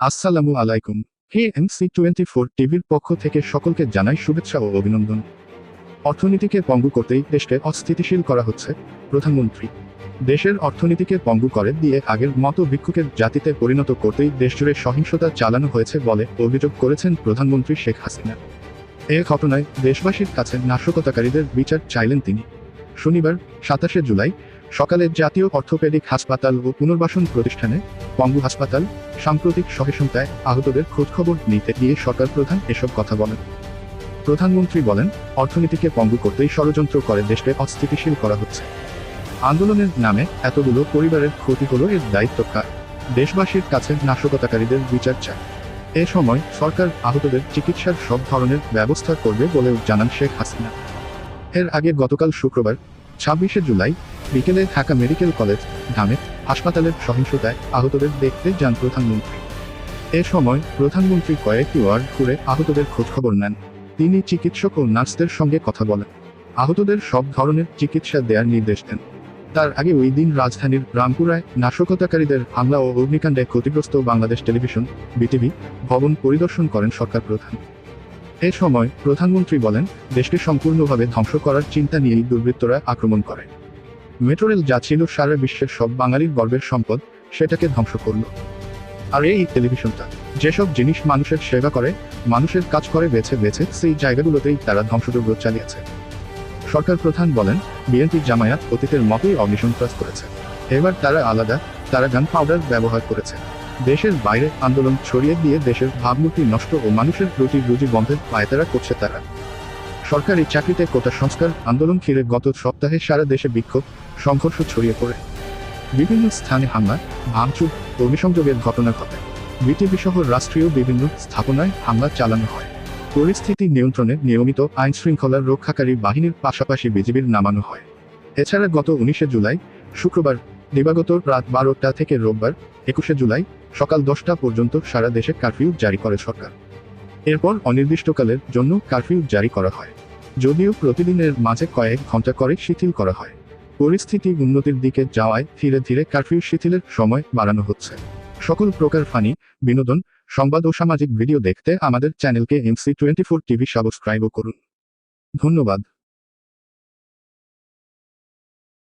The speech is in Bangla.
আসসালামু আলাইকুম। কে এমসি টোয়েন্টি ফোর টিভির পক্ষ থেকে সকলকে জানাই শুভেচ্ছা ও অভিনন্দন। অর্থনীতিকে পঙ্গু করতেই দেশকে অস্থিতিশীল করা হচ্ছে প্রধানমন্ত্রী। দেশের অর্থনীতিকে পঙ্গু করে দিয়ে আগের মতো ভিক্ষুকের জাতিতে পরিণত করতেই দেশজুড়ে সহিংসতা চালানো হয়েছে বলে অভিযোগ করেছেন প্রধানমন্ত্রী শেখ হাসিনা। এ ঘটনায় দেশবাসীর কাছে নাশকতাকারীদের বিচার চাইলেন তিনি। শনিবার সাতাশে জুলাই সকালে জাতীয় অর্থোপেডিক হাসপাতাল ও পুনর্বাসন প্রতিষ্ঠানে পঙ্গু হাসপাতাল, সাম্প্রতিক সহিংসতায় আহতদের খোঁজখবর নিতে গিয়ে সরকার প্রধান এসব কথা বলেন। প্রধানমন্ত্রী বলেন, অর্থনীতিকে পঙ্গু করতেই ষড়যন্ত্র করে দেশকে অস্থিতিশীল করা হচ্ছে। আন্দোলনের নামে এতগুলো পরিবারের ক্ষতি হলো এর দায়িত্ব কার? দেশবাসীর কাছে নাশকতাকারীদের বিচার চায় এ সময় সরকার আহতদের চিকিৎসার সব ধরনের ব্যবস্থা করবে বলেও জানান শেখ হাসিনা। এর আগে গতকাল শুক্রবার ছাব্বিশে জুলাই বিকেলে ঢাকা মেডিকেল কলেজ ধামে হাসপাতালের সহিংসতায় আহতদের দেখতে যান প্রধানমন্ত্রী। এ সময় প্রধানমন্ত্রী কয়েকটি ওয়ার্ড ঘুরে আহতদের খোঁজখবর নেন। তিনি চিকিৎসক ও নার্সদের সঙ্গে কথা বলেন। আহতদের সব ধরনের চিকিৎসা দেওয়ার নির্দেশ দেন। তার আগে ওই দিন রাজধানীর রামপুরায় নাশকতাকারীদের হামলা ও অগ্নিকাণ্ডে ক্ষতিগ্রস্ত বাংলাদেশ টেলিভিশন, বিটিভি ভবন পরিদর্শন করেন সরকার প্রধান। এ সময় প্রধানমন্ত্রী বলেন, দেশকে সম্পূর্ণভাবে ধ্বংস করার চিন্তা নিয়েই দুর্বৃত্তরা আক্রমণ করে। মেট্রো রেল যা ছিল সারা বিশ্বের সব বাঙালির গর্বের সম্পদ, সেটাকে ধ্বংস করল। আর এই টেলিভিশনটা, যেসব জিনিস মানুষের সেবা করে, মানুষের কাজ করে বেছে বেছে, সেই জায়গাগুলোতেই তারা ধ্বংসযজ্ঞ চালিয়েছে। সরকার প্রধান বলেন, বিএনপি জামায়াত অতীতের মতোই অগ্নিসন্ত্রাস করেছে। এবার তারা আলাদা, তারা গান পাউডার ব্যবহার করেছে। দেশের বাইরে আন্দোলন ছড়িয়ে দিয়ে দেশের ভাবমূর্তি নষ্ট ও মানুষের রুটি রুজি বন্ধের পায়তারা করছে তারা। সরকারি চাকরিতে কোটা সংস্কার আন্দোলন ঘিরে গত সপ্তাহে সারা দেশে বিক্ষোভ, সংঘর্ষ ছড়িয়ে পড়ে। বিভিন্ন স্থানে হামলা, ভাঙচুর অগ্নিসংযোগের ঘটনা ঘটে। বিটিভি সহ রাষ্ট্রীয় বিভিন্ন স্থাপনায় হামলা চালানো হয়। পরিস্থিতি নিয়ন্ত্রণে নিয়মিত আইন শৃঙ্খলা রক্ষাকারী বাহিনীর পাশাপাশি বিজিবির নামানো হয়। এছাড়া গত উনিশে জুলাই, শুক্রবার, দিবাগত রাত বারোটা থেকে রোববার, একুশে জুলাই সকাল দশটা পর্যন্ত সারা দেশে কারফিউ জারি করে সরকার। এরপর অনির্দিষ্টকালের জন্য কারফিউ জারি করা হয়। যদিও প্রতিদিনের মাঝে কয়েক ঘণ্টা করে শিথিল করা হয়। পরিস্থিতি উন্নতির দিকে যাওয়ায় ধীরে ধীরে কারফিউ শিথিলের সময় বাড়ানো হচ্ছে। সকল প্রকার ফানি, বিনোদন, সংবাদ ও সামাজিক ভিডিও দেখতে আমাদের চ্যানেলকে এমসি টোয়েন্টি ফোর টিভি সাবস্ক্রাইবও করুন। ধন্যবাদ।